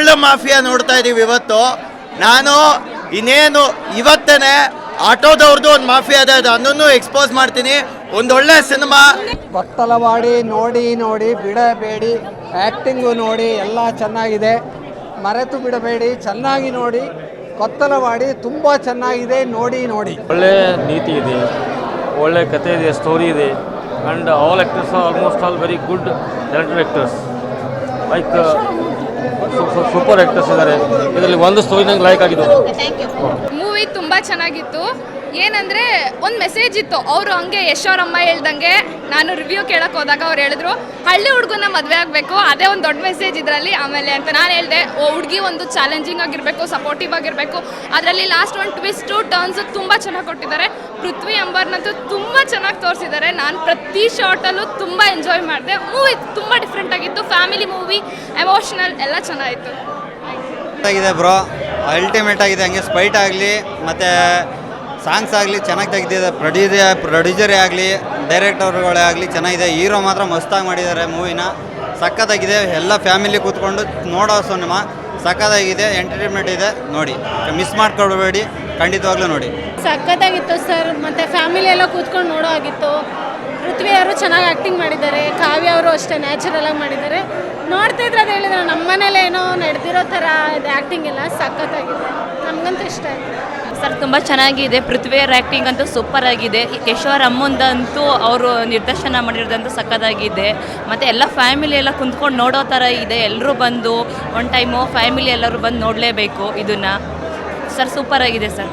Full mafia ನೋಡ್ತಾ ಇದ್ದೀವಿ ಇವತ್ತು. ನಾನು ಇನ್ನೇನು ಇವತ್ತೇನೆ ಆಟೋದವ್ರದ್ದು ಒಂದು ಮಾಫಿಯಾ ಇದೆ ಅದನ್ನು ಎಕ್ಸ್ಪೋಸ್ ಮಾಡ್ತೀನಿ. ಒಂದೊಳ್ಳೆ ಸಿನಿಮಾ. ಕೊತ್ತಲವಾಡಿ ನೋಡಿ ನೋಡಿ ಬಿಡಬೇಡಿ ಆ್ಯಕ್ಟಿಂಗು ನೋಡಿ ಎಲ್ಲ ಚೆನ್ನಾಗಿದೆ. ಮರೆತು ಬಿಡಬೇಡಿ ಚೆನ್ನಾಗಿ ನೋಡಿ. ಕೊತ್ತಲವಾಡಿ ತುಂಬ ಚೆನ್ನಾಗಿದೆ ನೋಡಿ ನೋಡಿ. ಒಳ್ಳೆ ನೀತಿ ಇದೆ ಒಳ್ಳೆ ಕತೆ ಇದೆ ಸ್ಟೋರಿ ಇದೆ. And all actors almost all very good director actors like super actors ಇದ್ದಾರೆ. ಇದರಲ್ಲಿ ಒಂದು ಸ್ಟೋರಿ ನಂಗೆ ಲೈಕ್ ಆಗಿದ್ದು ಮೂವಿ ತುಂಬ ಚೆನ್ನಾಗಿತ್ತು. ಏನಂದರೆ, ಒಂದು ಮೆಸೇಜ್ ಇತ್ತು. ಅವರು ಹಂಗೆ, ಯಶೋರಮ್ಮ ಹೇಳ್ದಂಗೆ ನಾನು ರಿವ್ಯೂ ಕೇಳಕ್ಕೆ ಹೋದಾಗ ಅವ್ರು ಹೇಳಿದ್ರು, ಹಳ್ಳಿ ಹುಡುಗನ ಮದುವೆ ಆಗಬೇಕು, ಅದೇ ಒಂದು ದೊಡ್ಡ ಮೆಸೇಜ್ ಇದರಲ್ಲಿ ಆಮೇಲೆ ಅಂತ ನಾನು ಹೇಳಿದೆ ಹುಡುಗಿ ಒಂದು ಚಾಲೆಂಜಿಂಗ್ ಆಗಿರಬೇಕು ಸಪೋರ್ಟಿವ್ ಆಗಿರಬೇಕು, ಅದರಲ್ಲಿ ಲಾಸ್ಟ್ ಒಂದು ಟ್ವಿಸ್ಟು ಟರ್ನ್ಸು ತುಂಬ ಚೆನ್ನಾಗಿ ಕೊಟ್ಟಿದ್ದಾರೆ. ಪೃಥ್ವಿ ಅಂಬರ್ನಂತೂ ತುಂಬ ಚೆನ್ನಾಗಿ ತೋರಿಸಿದ್ದಾರೆ. ನಾನು ಪ್ರತಿ ಶಾರ್ಟಲ್ಲೂ ತುಂಬ ಎಂಜಾಯ್ ಮಾಡಿದೆ. ಮೂವಿ ತುಂಬ ಡಿಫ್ರೆಂಟ್ ಆಗಿತ್ತು. ಫ್ಯಾಮಿಲಿ ಮೂವಿ ಎಮೋಷನಲ್ ಎಲ್ಲ ಚೆನ್ನಾಗಿತ್ತು. ಬ್ರೋ ಅಲ್ಟಿಮೇಟ್ ಆಗಿದೆ. ಹಂಗೆ ಸ್ಪೈಟ್ ಆಗಲಿ, ಮತ್ತು ಸಾಂಗ್ಸ್ ಆಗಲಿ, ಚೆನ್ನಾಗಿ ತೆಗೆದಿದೆ. ಪ್ರೊಡ್ಯೂಸರ್ ಪ್ರೊಡ್ಯೂಸರೇ ಆಗಲಿ, ಡೈರೆಕ್ಟರ್ಗಳೇ ಆಗಲಿ ಚೆನ್ನಾಗಿದೆ. ಹೀರೋ ಮಾತ್ರ ಮಸ್ತಾಗಿ ಮಾಡಿದ್ದಾರೆ ಮೂವಿನ. ಸಖತ್ತಾಗಿದೆ. ಎಲ್ಲ ಫ್ಯಾಮಿಲಿ ಕೂತ್ಕೊಂಡು ನೋಡೋ ಸಿನಿಮಾ. ಸಖತ್ತಾಗಿದೆ. ಎಂಟರ್ಟೈನ್ಮೆಂಟ್ ಇದೆ. ನೋಡಿ, ಮಿಸ್ ಮಾಡ್ಕೊಳ್ಬೇಡಿ. ಖಂಡಿತವಾಗ್ಲೂ ನೋಡಿ. ಸಖತ್ತಾಗಿತ್ತು ಸರ್. ಮತ್ತು ಫ್ಯಾಮಿಲಿ ಎಲ್ಲ ಕೂತ್ಕೊಂಡು ನೋಡೋ ಆಗಿತ್ತು. ಪೃಥ್ವಿ ಅವರು ಚೆನ್ನಾಗಿ ಆ್ಯಕ್ಟಿಂಗ್ ಮಾಡಿದ್ದಾರೆ. ಕಾವ್ಯ ಅವರು ಅಷ್ಟೇ ನ್ಯಾಚುರಲ್ ಆಗಿ ಮಾಡಿದ್ದಾರೆ. ನೋಡ್ತಾ ಇದ್ರೆ ಅದು ಹೇಳಿದ್ರೆ ನಮ್ಮ ಮನೇಲಿ ಏನೋ ನಡೆದಿರೋ ಥರ ಇದು. ಆ್ಯಕ್ಟಿಂಗ್ ಎಲ್ಲ ಸಖತ್ತಾಗಿದೆ. ನಮಗಂತೂ ಇಷ್ಟ ಸರ್, ತುಂಬ ಚೆನ್ನಾಗಿದೆ. ಪೃಥ್ವಿಯರ್ ಆ್ಯಕ್ಟಿಂಗ್ ಅಂತೂ ಸೂಪರ್ ಆಗಿದೆ. ಯಶೋರ್ ಅಮ್ಮಂದಂತೂ ಅವರು ನಿರ್ದೇಶನ ಮಾಡಿರೋದಂತೂ ಸಕ್ಕತ್ತಾಗಿದೆ ಮತ್ತು ಎಲ್ಲ ಫ್ಯಾಮಿಲಿ ಎಲ್ಲ ಕುಂತ್ಕೊಂಡು ನೋಡೋ ಥರ ಇದೆ. ಎಲ್ಲರೂ ಬಂದು ಒನ್ ಟೈಮು ಫ್ಯಾಮಿಲಿ ಎಲ್ಲರೂ ಬಂದು ನೋಡಲೇಬೇಕು ಇದನ್ನು. ಸರ್ ಸೂಪರ್ ಆಗಿದೆ, ಸರ್.